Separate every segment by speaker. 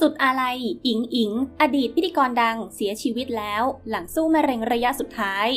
Speaker 1: สุดอาลัยอิงอิง อดีตพิธีกรดังเสียชีวิตแล้ว หลังสู้มะเร็งระยะสุดท้าย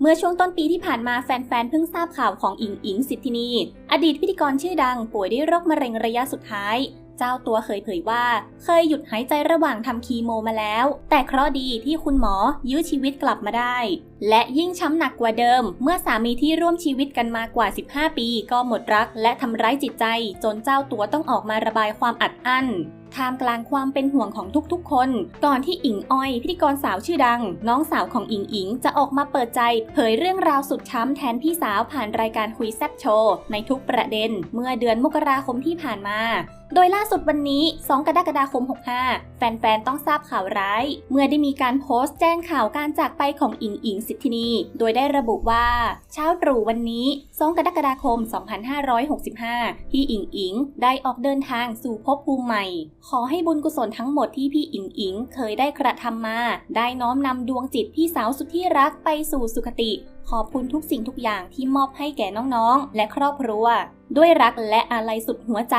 Speaker 1: เมื่อช่วงต้นปีที่ผ่านมาแฟนๆ เพิ่งทราบข่าวของอิงอิงสิทธินี อดีตพิธีกรชื่อดังป่วยด้วยโรคมะเร็งระยะสุดท้าย เจ้าตัวเคยเผยว่า เคยหยุดหายใจระหว่างทำคีโมมาแล้ว แต่เคราะดีที่คุณหมอยื้อชีวิตกลับมาได้ และยิ่งช้ำหนักกว่าเดิม เมื่อสามีที่ร่วมชีวิตกันมากว่า 15 ปี ก็หมดรัก และทำร้ายจิตใจ จนเจ้าตัวต้องออกมาระบายความอัดอั้น ท่ามกลางความเป็นห่วงของทุกๆ คน ก่อนที่อิงอ้อยพิธีกรสาวชื่อดัง น้องสาวของอิงอิงจะออกมาเปิดใจ เผยเรื่องราวสุดช้ำแทนพี่สาวผ่านรายการคุยแซบโชว์ในทุกประเด็น เมื่อเดือนมกราคมที่ผ่านมา โดยล่าสุดวันนี้ 2 กรกฎาคม 65 แฟนๆ ต้องทราบข่าวร้าย เมื่อได้มีการโพสต์แจ้งข่าวการจากไปของอิงอิงสิทธินี โดยได้ระบุว่า เช้าตรู่วันนี้ 2 กรกฎาคม 2565 พี่อิงอิงได้ออกเดินทางสู่ภพภูมิใหม่ ขอให้บุญกุศลทั้งหมดที่พี่อิงอิงเคยได้กระทำมา ได้น้อมนำดวงจิตพี่สาวสุดที่รักไปสู่สุคติ ขอบคุณทุกสิ่งทุกอย่างที่มอบให้แก่น้องๆ และครอบครัว ด้วยรักและอาลัยสุดหัวใจ